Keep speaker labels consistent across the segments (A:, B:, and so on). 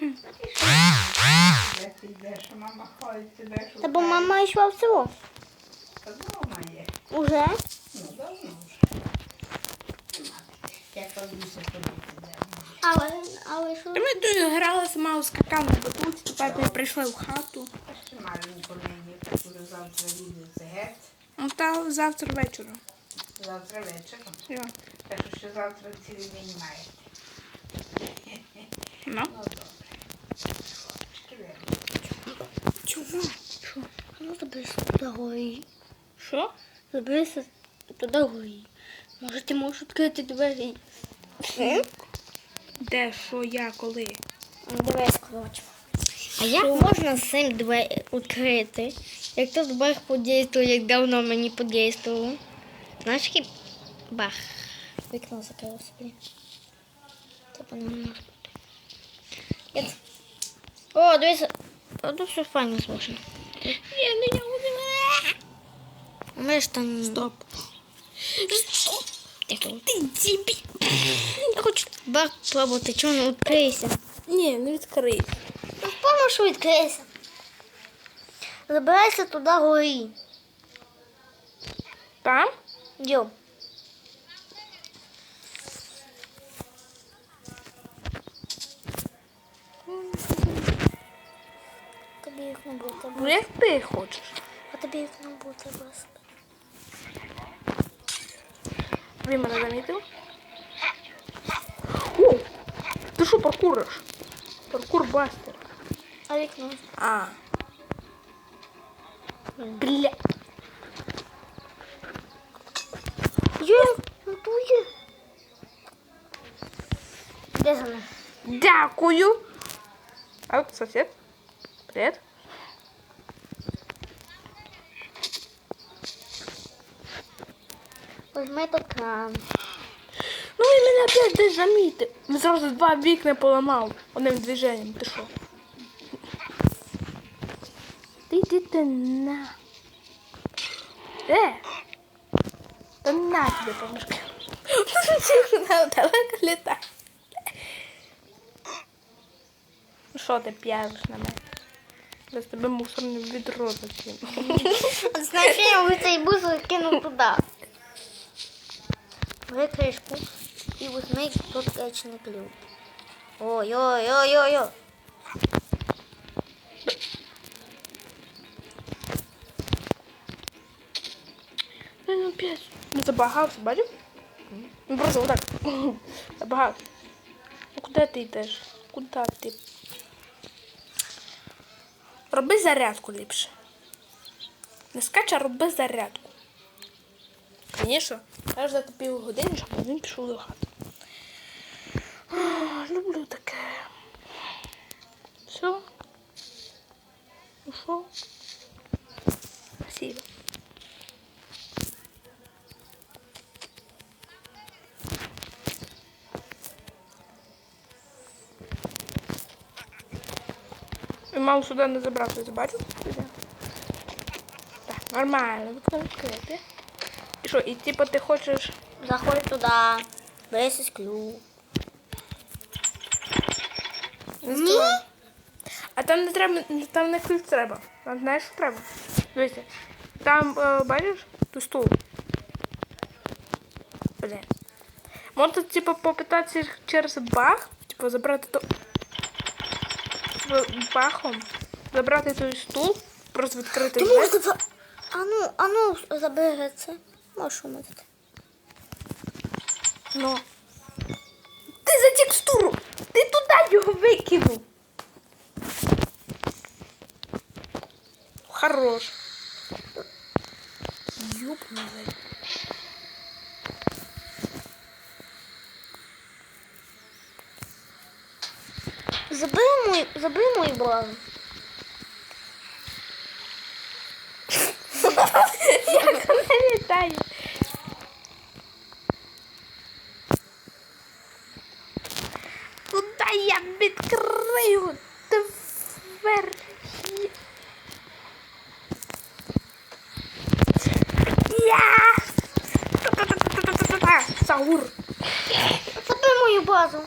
A: Де ти йдеш, мама ходить тебе шукає.
B: Та бо мама йшла в село.
A: Та дома є.
B: Уже?
A: Ну, давно вже. Я подивлюся, куди ти йдеш.
B: Але, але що?
C: Ми тут грали сама скакали на батуті, тепер ми прийшли в хату.
A: Та ще маленько мені, так уже завтра їде з геть.
C: Ну, та завтра вечором.
A: Завтра вечором.
C: Все.
A: Так що ще завтра цілий день маєте.
C: Ну.
A: Ну, добре.
C: Чому? Що?
B: Ну, заберися туди горі.
C: Що?
B: Заберися туди горі. Може, ти можеш відкрити двері?
C: Де, що, я, коли?
B: Дивись, коротше. А як можна з цим двері відкрити? Як тут бах подействував, як давно мені подействувало. Знаєш, який бах. Вікно закрило собі. Типа не ц- О, дивися. А тут все файно зложено.
C: Я
B: Ми ж там...
C: Стоп. Стоп.
B: Тихо.
C: Ти дібі.
B: Я хочу бах пробувати, чому не відкрийся.
C: Ні, не відкрий.
B: Ну, впевнено, що відкрийся. Забирайся туди горі.
C: Там?
B: Йо. Тобі їх не буде,
C: Ну,
B: бо-
C: як ти хочеш.
B: а тобі їх не буде просто.
C: Ви мене замітив? О! Ти що паркуриш? Паркур бастер.
B: А вікно?
C: А. Бля.
B: Є, ну тут є. Де за ним?
C: Дякую. А, сосед. Привет.
B: Возьми тут кран.
C: Ну він мене опять десь замітив. Він зразу два вікна поламав одним движенням. Ти що? Ти йди ти на. Е! Та на тебе помішка. Вона далеко літає. Ну що ти п'явиш на мене? Я з тебе мусорне відро закину.
B: Знаєш, я цей бусик кинув туди. Бери кришку і возьми тут качений ключ. Ой-ой-ой-ой-ой.
C: Ну, ну, п'ять. Ну, забагався, бачив? Ну, просто отак. Забагався. Ну, куди ти йдеш? Куди ти? Роби зарядку ліпше. Не скач, а роби зарядку. Звісно, аж за пів години, щоб він пішов до хати. Люблю таке. Все. Ну що? Спасибо. Маму сюди не забрав, ти бачив? Так, нормально. І що, і типу ти хочеш.
B: Заходь туди. Бери цей.
C: Ні. А там не треба, там не ключ треба. Там знаєш, що треба. Дивися. Там, е, бачиш, ту стул. Блін. Можна, типу, попитатися через бах, типу, забрати то. Типу, бахом. Забрати той стул, просто відкрити.
B: Ти за... А ну, а ну, забери це. Можеш умити.
C: Ну. Ти за текстуру! Ти туди його викинув. Хорош. Ёбаный.
B: Забери мой, забери мой базу.
C: Як вона літає. Куди я відкрию Я! Саур.
B: Забери мою базу.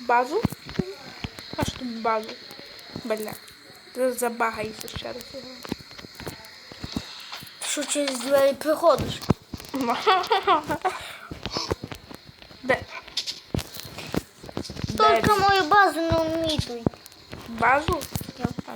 C: Базу? Аж тут багу. Бля. Ти забагаєшся ще раз.
B: Що через двері приходиш?
C: Де?
B: Тільки
C: Де?
B: мою базу не вмітуй.
C: Базу?
B: Я.
C: А,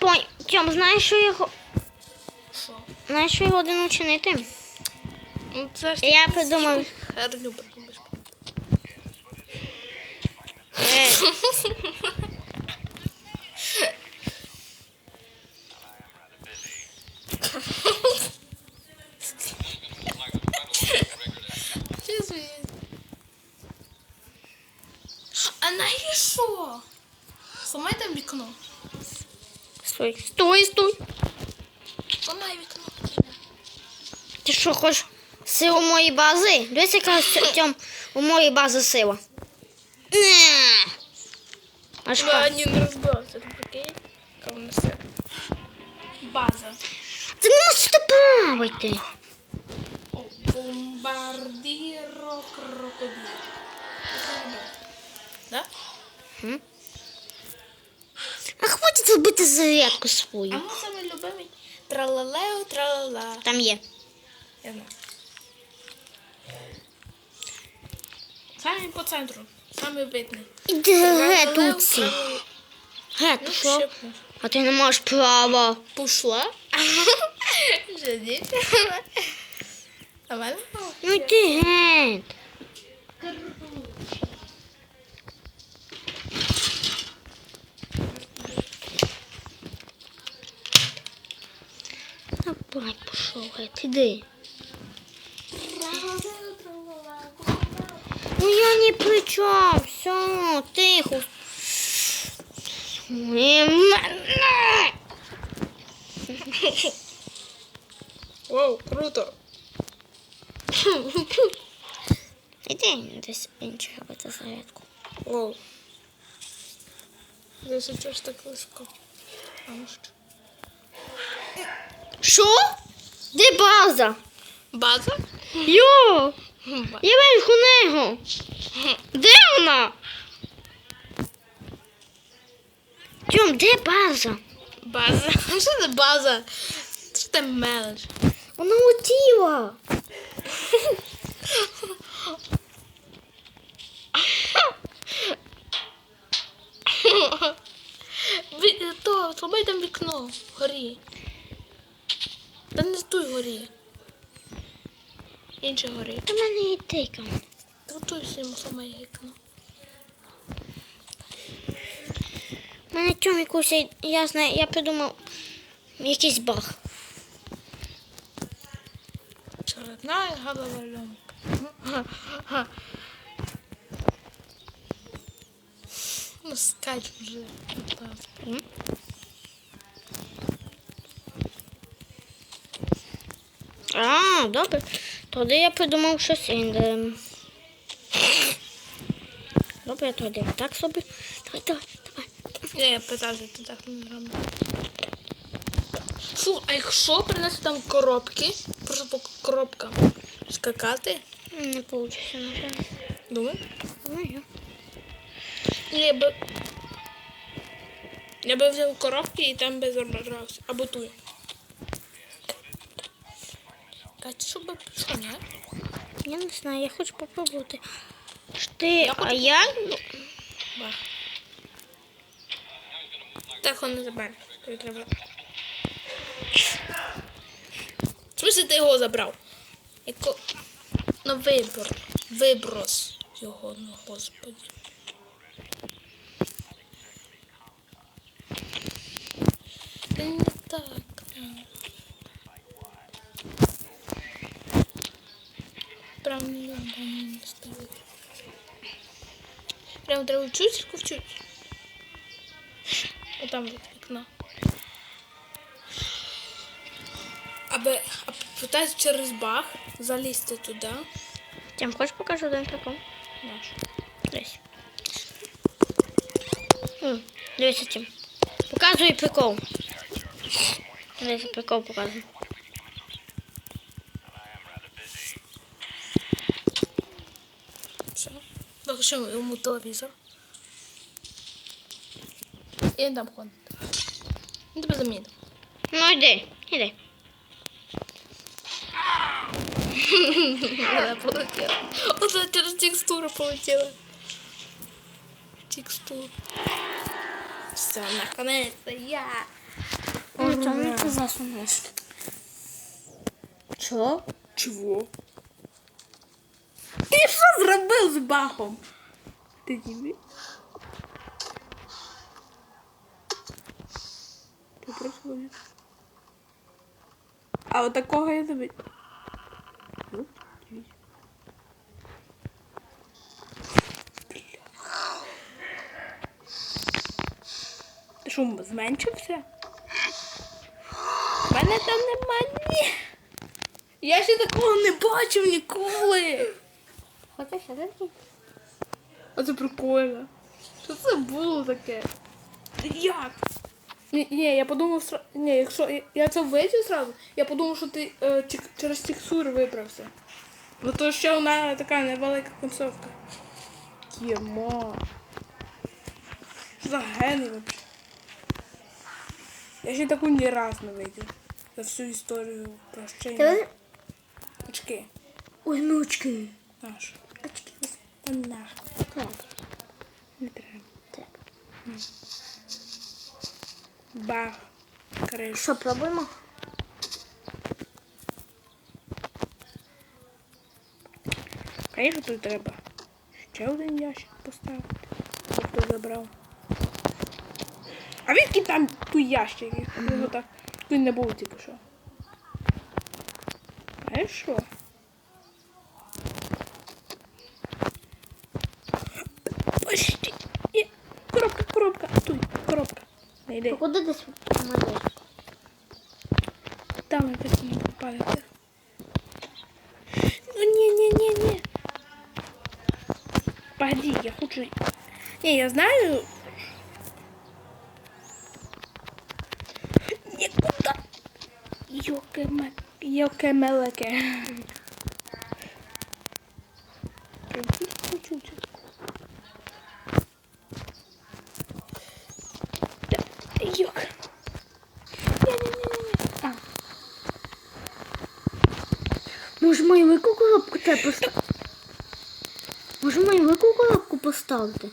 B: понял. Тьом, знаєш, що його...
C: Що?
B: Знаєш, що його один учинити?
C: Ну, це ж
B: Я придумав.
C: Херню придумаєш. А на і що? Сламай там вікно.
B: Стой, стой, стой.
C: Сламай вікно.
B: Ти що, хочеш силу моєї бази? Дивись, яка с- у моєї бази сила. Не. Аж
C: не? Яка вона все. База.
B: Ти не можеш добавити.
C: Бомбардіро крокодил. Да?
B: А хватить зробити зарядку свою.
C: А ми саме любимий тралалео, тралала.
B: Там є.
C: Я знаю. Самий по центру. Самий видний.
B: Іди
C: тралала. Ну,
B: що? А ти не маєш права.
C: Пішла? Жаді. А мене?
B: Ну йди геть. Давай, пішов геть, іди. Ну я не при чому. Все, тихо.
C: Воу, круто.
B: Іди десь інше робити зарядку.
C: Воу. Десь чого ж так легко. А ну що?
B: Що? Де база?
C: База?
B: Йо! Я верху нього. Де вона? Тьом, де база?
C: База? Що це база? Що ти мелеш?
B: Вона утіла.
C: Слабай там вікно, горі. Та не той горі. Інше горі.
B: До мене і тикав.
C: Та той всім вікно.
B: У мене тьом якусь, я знаю, я придумав якийсь баг.
C: Чорна головоломка. Ну, скач вже. будь ласка.
B: А, добре. Тоді я придумав щось інше. Добре, тоді так собі. Давай, давай, давай.
C: Я, я ти так не робиш. Фу, а якщо принести там коробки, просто по коробкам скакати,
B: Не вийде, напевно.
C: думаю.
B: Ну, я.
C: Я би... Я би взяв коробки і там би забрався. Або ту.
B: Я не знаю, я хочу попробувати. Ти,
C: Я
B: а я?
C: Так он не забере. Треба. Смысле ти його забрав? Яко... На вибор. Виброс його, ну господи. Та не так. прям мільйон там ставити. Прям треба чуточку в чуть. Отам от вікно. Аби, а питати через баг залізти туди.
B: Тим, хочеш покажу один прикол?
C: Наш.
B: Десь. М, Дивися, Тим. Показуй прикол. Дивися, прикол показуй.
C: Все. Виключимо йому телевізор. І він там ходить. Він тебе замінив.
B: Ну йди, іди.
C: Вона полетіла. Оце через текстуру полетіла. Текстуру. Все, наконец-то я.
B: О, чому ти засунеш? Чо?
C: Чого? Ти що зробив з бахом? Дібі? Ти происходит? А от такого я тобі. Ну, що, зменшився? У мене там нема ні. Я ще такого не бачив ніколи.
B: Хочеш один?
C: А це прикольно. Що це було таке? Як? Ні, ні, я подумав сра... Ні, якщо я- це ввечері зразу, я подумав, що ти е, чек- через текстури виправся. Бо то ще вона така невелика концовка. Єма. Що за гений вообще? Я ще таку ні раз не видів. За всю історію прощення. Очки.
B: Ой, ночки.
C: Наш.
B: Очки.
C: Та нах.
B: Так.
C: Не треба.
B: Так.
C: Бах. Криш.
B: Що, пробуємо?
C: Звісно, тут треба ще один ящик поставити. Хто забрав. А відки там той ящик? Його так. Він не був тільки що. Знаєш що? йди.
B: Куди десь малюєш?
C: Там якось не попалиться. Ну ні, ні, ні, ні. Погоди, я хочу. Не, я знаю. Никуда. Йоке Йоке
B: Поставити?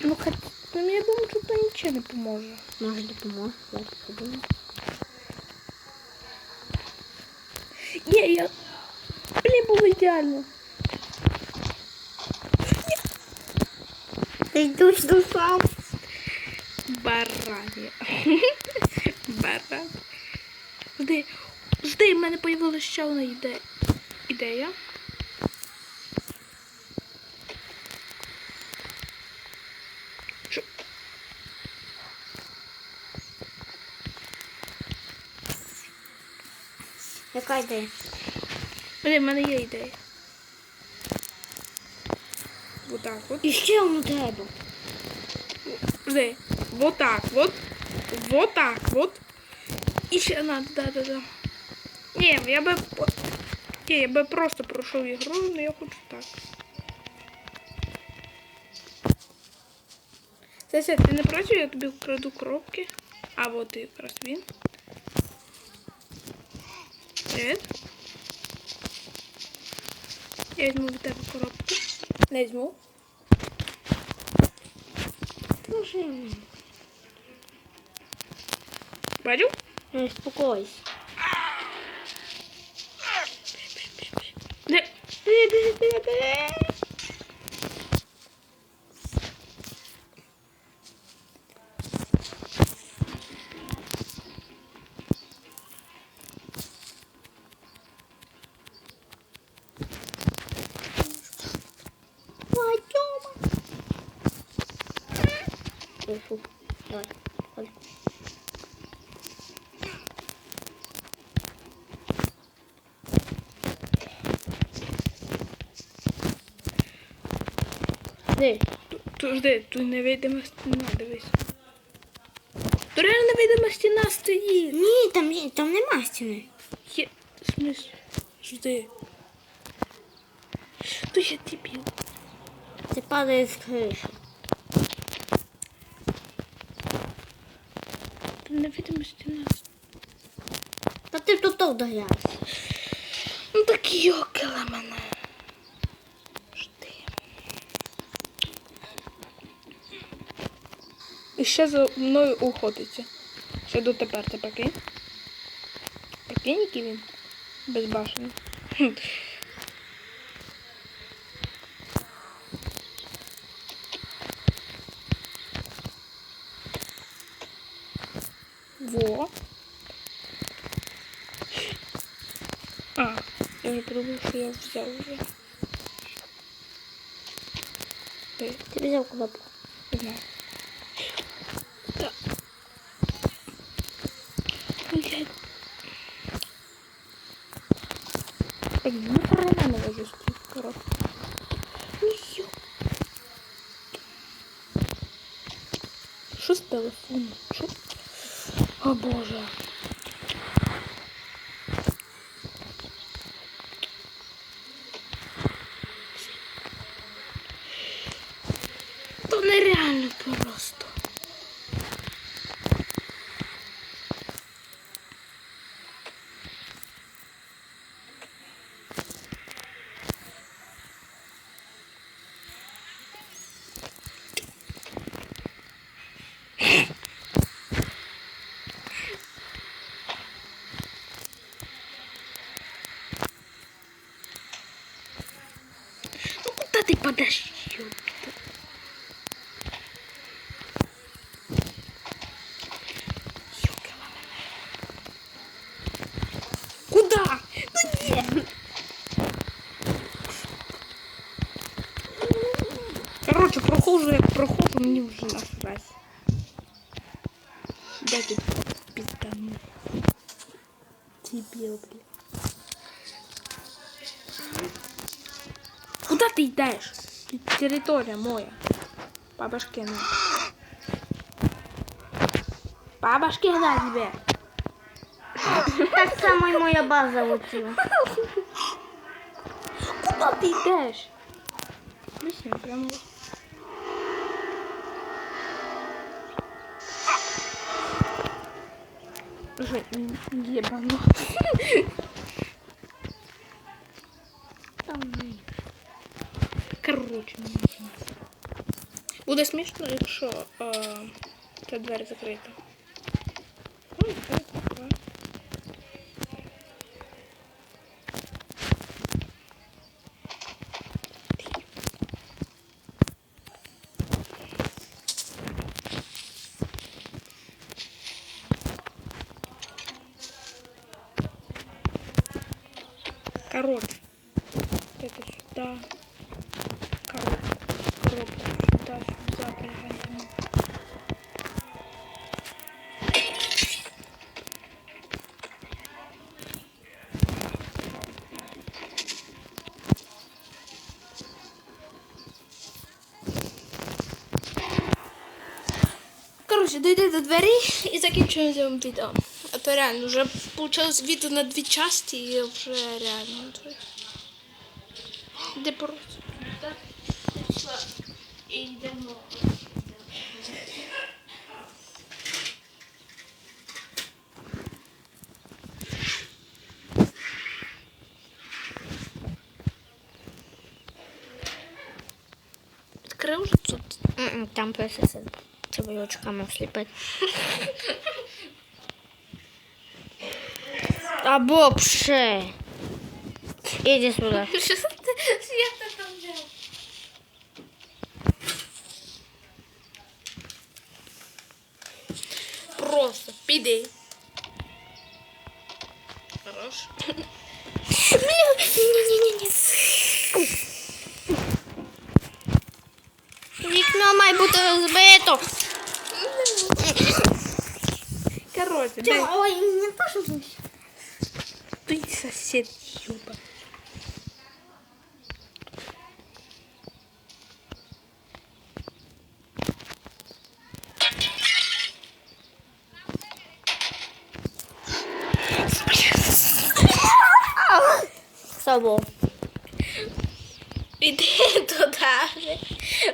C: Ну, хот... ну, я думаю, що то нічого не поможе.
B: Може допоможе, я подумаю.
C: Є, я... Блін, було ідеально.
B: Ти точно сам.
C: Барані. Баран. Жди, жди, в мене появилася ще одна ідея. Ідея.
B: Яка ідея?
C: Блін, в мене є ідея. Вот так вот.
B: І ще одну треба.
C: Жди. Вот так вот. Вот так вот. І ще надо, да, да, да. Ні, я би... Ні, я би просто пройшов ігру, але я хочу так. Сеся, ти не проти, я тобі вкраду коробки. А вот і якраз він. Привіт. Я візьму від тебе коробку. Не візьму.
B: Слушай,
C: Бачу?
B: не успокойся.
C: Де? Де?
B: Фу-фу-фу. Давай. Ходи. Де?
C: Тут жди, тут невидима стіна, дивись. Тут реально невидима стіна стоїть.
B: Ні, там, є- там нема стіни.
C: Є. Смис. Жди. Тут є дебіл.
B: Це падає з криші.
C: Тут невидима стіна.
B: Та ти тут вдарявся.
C: Ну так йокала мене. Жди. І ще за мною уходиться. Ще дотепер, ти прикинь? Прикинь, який він безбашений. Хм. Во. А, я вже подумав, що я взяв вже. Ти,
B: Ти взяв кнопку.
C: не знаю. Так. Блядь. Так, ну хрена не вижу коротко. Ну йо. Що з телефоном? Що? О боже. Да ты подожди. Куда? Ну нет. Короче, прохожу я прохожу, мне уже насрать. Територія моя. Бабашки на. Бабашки на тебе.
B: Так само і моя база летіла.
C: Куда ти йдеш? Вісім прямо. Єбано.
B: Там ні.
C: Короче. Буде смішно, якщо ця двері закрита. Коротше, дойди до двері і закінчуємо цим відео. А то реально вже вийшло відео на дві часті і вже реально. то- Де просто.
A: І
C: тут.
B: Там ПСС. Треба його очками всліпити. Або пше. Іди сюди.
C: Що ти? Я тебе там взяв. Просто піди. Хорош.
B: Ні-ні-ні. Вікно має бути розбито.
C: Короче, дай.
B: Ой, не то, що ти.
C: Ты сосед, ёба.
B: Собо.
C: Іди туди.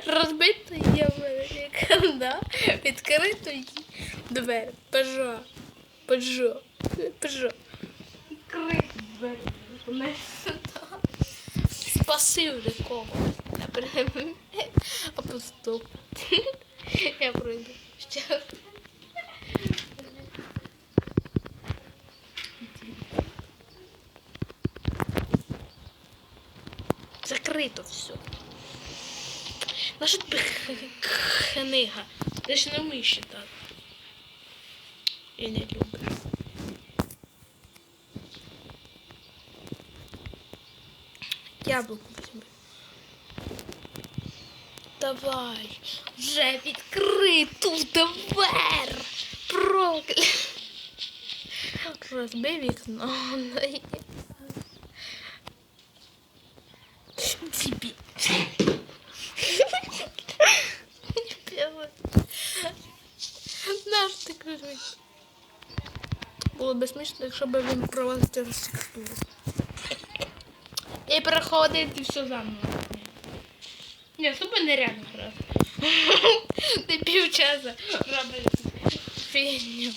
C: Розбито є в мене вікна. Відкрито є двері. Пежо. Пежо. Пежо. Відкрити двері. Не сюди. Спаси вже а поступ. Я пройду. Ще. Закрито все. Наша книга. Ж не вмієш читати. Я не люблю. Яблуко візьми. Давай. Вже відкриту двер. Прокля. Розбий вікно. Тебе. Було б смішно, якщо б він провалив через текстуру. І переходить все заново. Ні, супер нереально грати. Ти півчаса робиш фігню.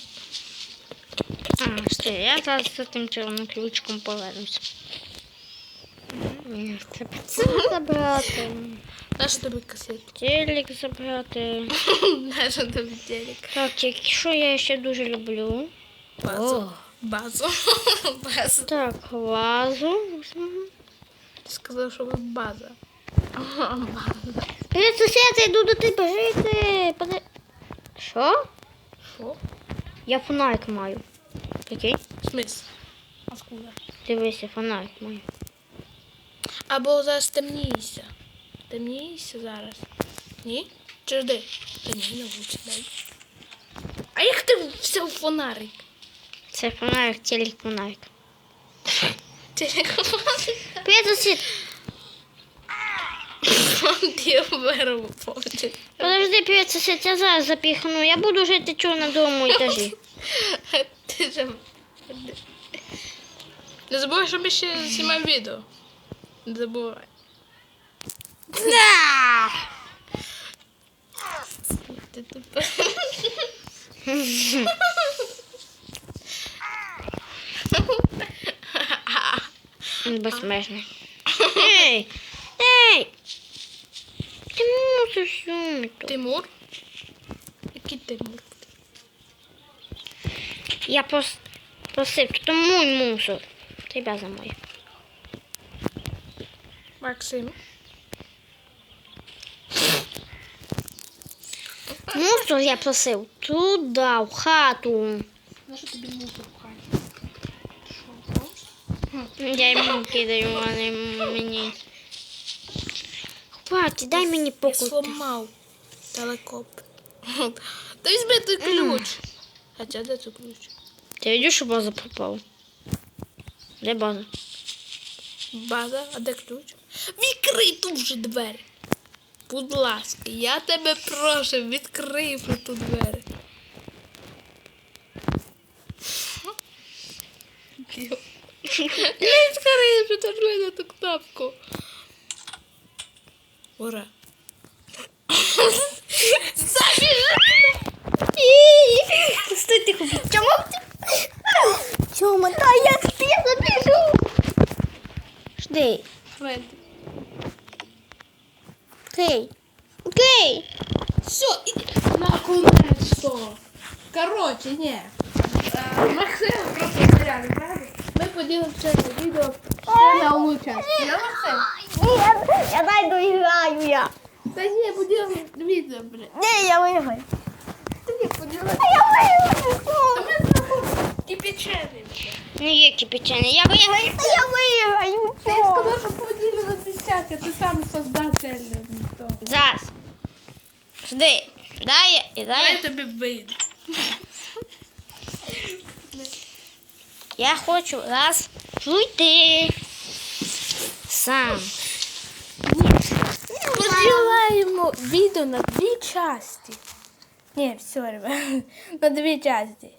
B: А, що, я зараз з цим червоним ключиком повернуся. Ні, Це це забрати.
C: Наш тобі касет.
B: Телек забрати.
C: Наш тобі телек.
B: Так, якщо я ще дуже люблю.
C: Базу. Базу. Базу.
B: Так, вазу.
C: Ти сказав, що ви база. База.
B: Привіт, сусід, я йду до тебе жити. Поди... Що?
C: Що?
B: Я фонарик маю. Окей?
C: Смис. Откуда?
B: Дивися, фонарик маю.
C: Або зараз темніється. Темніється зараз. Ні? Чи жди? Та ні, не лучше дай. А як ти взяв фонарик?
B: Це фонарик, телек фонарик.
C: Телекоман.
B: Привіт, сусід.
C: Ти вирву потім.
B: Подожди, привіт, сусід, я зараз запіхну. Я буду жити чого на другому етажі.
C: Ти же... Не забувай, що ми ще знімаємо відео. Не забувай. Ти тупа.
B: Він безмежний. Ей! Ей! Ти мусиш сумити.
C: Тимур? Який Тимур?
B: Я прос... просив, то мой мусор. Тебя за моє.
C: Максим.
B: Мусор я просив туди, в хату.
C: На що тобі мусор?
B: Я йому кидаю, а не мені. Хватить, дай мені
C: Я сломав телекоп. Та візьми той ключ. Хоча де той ключ?
B: Ти видиш, що база пропала? Де база?
C: База, а де ключ? Відкрий ту вже двері. Будь ласка, я тебе прошу, відкрий вже ту двері. Не скорее вже нажми на ту кнопку. Ура.
B: Стой, тихо. Чому ти? Чому? Та я, я забіжу. Жди.
C: Фред.
B: Окей. Окей.
C: Все, иди. Наконец-то. Короче, не. Е, Максим просто заряди, правда? Ми поділимо це відео ще на частину. Я
B: я дай доіграю я.
C: Та ні, поділимо відео, блядь.
B: Ні, я виграю.
C: Ні, поділимо.
B: Я виграю.
C: Та ми кипячений.
B: Не є кипячене, я виграю. Та я виграю.
C: Ти сказав, що поділимо на десятки, ти сам создатель.
B: Зараз. Жди. Дай, я- дай. Я-
C: тобі вийде.
B: Я хочу раз уйти. Сам.
C: Розділяємо відео на дві часті. Ні, все, на дві часті.